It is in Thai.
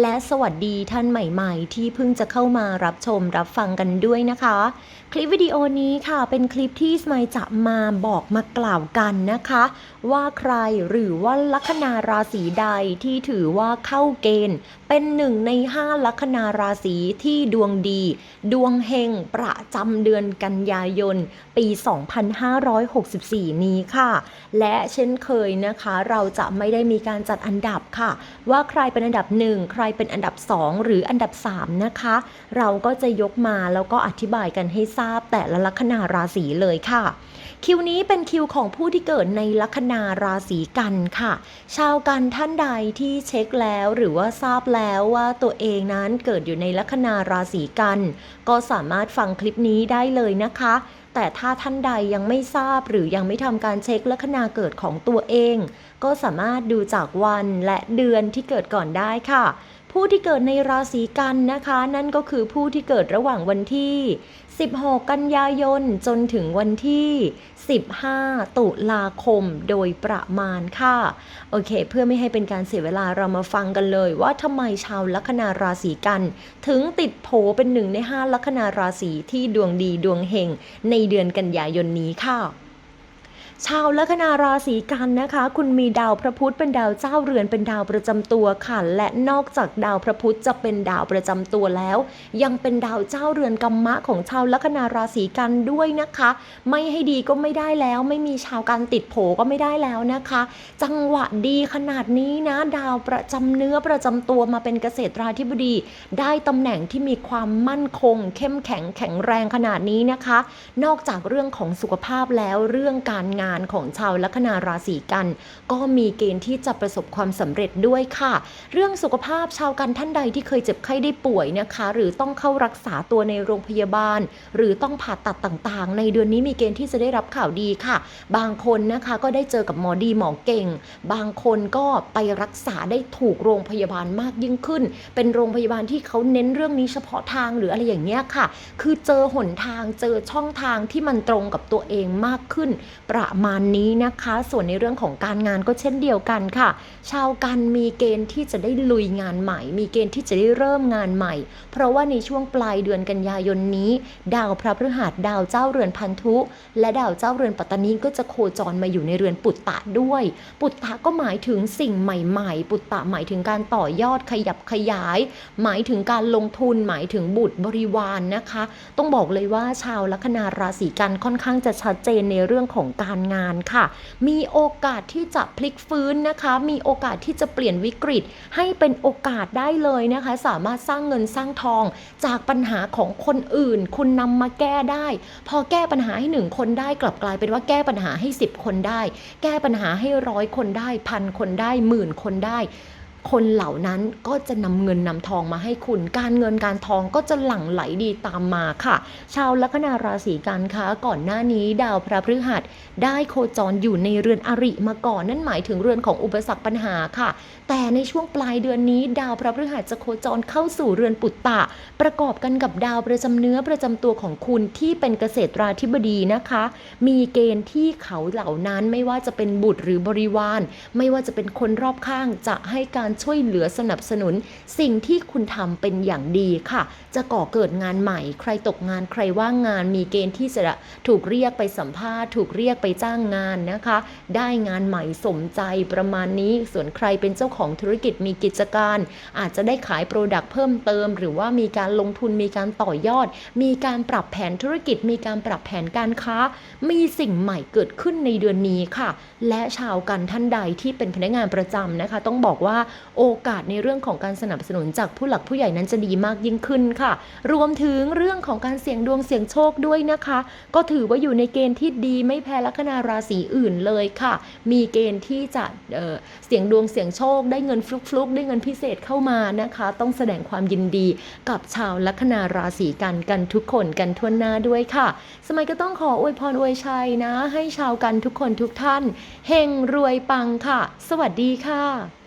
และสวัสดีท่านใหม่ๆ ที่เพิ่งจะเข้ามารับชมรับฟังกันด้วยนะคะ คลิปวิดีโอนี้ค่ะเป็นคลิปที่สมัยจะมาบอกมากล่าวกันนะคะ ว่าใครหรือว่าลัคนาราศีใดที่ถือว่าเข้าเกณฑ์ เป็นหนึ่งในห้าลัคนาราศีที่ดวงดี ดวงเฮงประจำเดือนกันยายน ปี 2564 นี้ค่ะ และเช่นเคยนะคะ เราจะไม่ได้มีการจัดอันดับค่ะ ว่าใครเป็นอันดับ1ใครเป็นอันดับ 2 หรืออันดับ 3 นะคะ เราก็จะยกมาแล้วก็อธิบายกันให้ทราบแต่ละลัคนาราศีเลยค่ะ คิวนี้เป็นคิวของผู้ที่เกิดในลัคนาราศีกันค่ะ ชาวกันท่านใดที่เช็คแล้วหรือว่าทราบแล้วว่าตัวเองนั้นเกิดอยู่ในลัคนาราศีกัน ก็สามารถฟังคลิปนี้ได้เลยนะคะแต่ถ้าท่านใดยังไม่ทราบหรือยังไม่ทำการเช็คลัคนาเกิดของตัวเอง ก็สามารถดูจากวันและเดือนที่เกิดก่อนได้ค่ะ ผู้ที่เกิดในราศีกันนะคะ นั่นก็คือผู้ที่เกิดระหว่างวันที่ 16 กันยายน จนถึงวันที่ 15 ตุลาคมโดยประมาณค่ะ โอเค เพื่อไม่ให้เป็นการเสียเวลาเรามาฟังกันเลยว่าทำไมชาวลัคนาราศีกัน ถึงติดโผเป็นหนึ่งใน 5 ลัคนาราศีที่ดวงดีดวงเฮงในเดือนกันยายนนี้ค่ะ ชาวลัคนาราศีกันนะคะ คุณมีดาวพระพุธเป็นดาวเจ้าเรือนเป็นดาวประจำตัวค่ะและนอกจากดาวพระพุธจะเป็นดาวประจำตัวแล้ว ยังเป็นดาวเจ้าเรือนกรรมะของชาวลัคนาราศีกันด้วยนะคะ ไม่ให้ดีก็ไม่ได้แล้ว ไม่มีชาวกันติดโผก็ไม่ได้แล้วนะคะ จังหวะดีขนาดนี้นะ ดาวประจำเนื้อประจำตัวมาเป็นเกษตราธิบดี ได้ตำแหน่งที่มีความมั่นคง เข้มแข็งแข็งแรงขนาดนี้นะคะ นอกจากเรื่องของสุขภาพแล้วเรื่องการงานานของชาวลัคนาราศีกัน ก็มีเกณฑ์ที่จะประสบความสำเร็จด้วยค่ะ เรื่องสุขภาพชาวกันท่านใดที่เคยเจ็บไข้ได้ป่วยนะคะ หรือต้องเข้ารักษาตัวในโรงพยาบาล หรือต้องผ่าตัดต่างๆ ในเดือนนี้มีเกณฑ์ที่จะได้รับข่าวดีค่ะ บางคนนะคะก็ได้เจอกับหมอดีหมอเก่ง บางคนก็ไปรักษาได้ถูกโรงพยาบาลมากยิ่งขึ้น เป็นโรงพยาบาลที่เขาเน้นเรื่องนี้เฉพาะทางหรืออะไรอย่างเงี้ยค่ะ คือเจอหนทางเจอช่องทางที่มันตรงกับตัวเองมากขึ้น ประมาณนี้นะคะ ส่วนในเรื่องของการงานก็เช่นเดียวกันค่ะ ชาวกันมีเกณฑ์ที่จะได้ลุยงานใหม่ มีเกณฑ์ที่จะได้เริ่มงานใหม่ เพราะว่าในช่วงปลายเดือนกันยายนนี้ ดาวพระพฤหัสดาวเจ้าเรือนพันธุ และดาวเจ้าเรือนปัตตานีก็จะโคจรมาอยู่ในเรือนปุตตะด้วย ปุตตะก็หมายถึงสิ่งใหม่ ๆ ปุตตะหมายถึงการต่อยอดขยับขยาย หมายถึงการลงทุนหมายถึงบุตรบริวารนนะคะ ต้องบอกเลยว่าชาวลัคนาราศีกันค่อนข้างจะชัดเจนในเรื่องของการงานค่ะ มีโอกาสที่จะพลิกฟื้นนะคะ มีโอกาสที่จะเปลี่ยนวิกฤต ให้เป็นโอกาสได้เลยนะคะ สามารถสร้างเงินสร้างทอง จากปัญหาของคนอื่น คุณนำมาแก้ได้ พอแก้ปัญหาให้หนึ่งคนได้กลับกลายเป็นว่าแก้ปัญหาให้ 10 คนได้ แก้ปัญหาให้ร้อยคนได้พันคนได้หมื่นคนได้ คนเหล่านั้นก็จะนำเงินนำทองมาให้คุณ การเงินการทองก็จะหลั่งไหลดีตามมาค่ะ ชาวลัคนาราศีกันคะก่อนหน้านี้ดาวพระพฤหัส ได้โคจรอยู่ในเรือนอริมาก่อนนั่นหมายถึงเรือนของอุปสรรคปัญหาค่ะ แต่ในช่วงปลายเดือนนี้ ดาวพระพฤหัสจะโคจรเข้าสู่เรือนปุตตะ ประกอบกันกับดาวประจำเนื้อประจำตัวของคุณที่เป็นเกษตราธิบดีนะคะ มีเกณฑ์ที่เขาเหล่านั้นไม่ว่าจะเป็นบุตรหรือบริวาร ไม่ว่าจะเป็นคนรอบข้างจะให้การช่วยเหลือสนับสนุน สิ่งที่คุณทำเป็นอย่างดีค่ะ จะก่อเกิดงานใหม่ ใครตกงานใครว่างงานมีเกณฑ์ที่จะถูกเรียกไปสัมภาษณ์ ถูกเรียกไปจ้างงานนะคะ ได้งานใหม่สมใจประมาณนี้ ส่วนใครเป็นเจ้าของธุรกิจมีกิจการ อาจจะได้ขายโปรดักต์เพิ่มเติม หรือว่ามีการลงทุนมีการต่อยอด มีการปรับแผนธุรกิจ มีการปรับแผนการค้า มีสิ่งใหม่เกิดขึ้นในเดือนนี้ค่ะ และชาวกันท่านใดที่เป็นพนักงานประจำนะคะ ต้องบอกว่าโอกาสในเรื่องของการสนับสนุนจากผู้หลักผู้ใหญ่นั้นจะดีมากยิ่งขึ้นค่ะ รวมถึงเรื่องของการเสี่ยงดวงเสี่ยงโชคด้วยนะคะ ก็ถือว่าอยู่ในเกณฑ์ที่ดีไม่แพ้ลัคนาราศีอื่นเลยค่ะ มีเกณฑ์ที่จะเเสี่ยงดวงเสี่ยงโชค ได้เงินฟลุกๆ ได้เงินพิเศษเข้ามานะคะ ต้องแสดงความยินดีกับชาวลัคนาราศีกันกันทุกคนกันทั่วหน้าด้วยค่ะ สมัยก็ต้องขออวยพรอวยชัยนะ ให้ชาวกันทุกคนทุกท่านเฮงรวยปังค่ะ สวัสดีค่ะ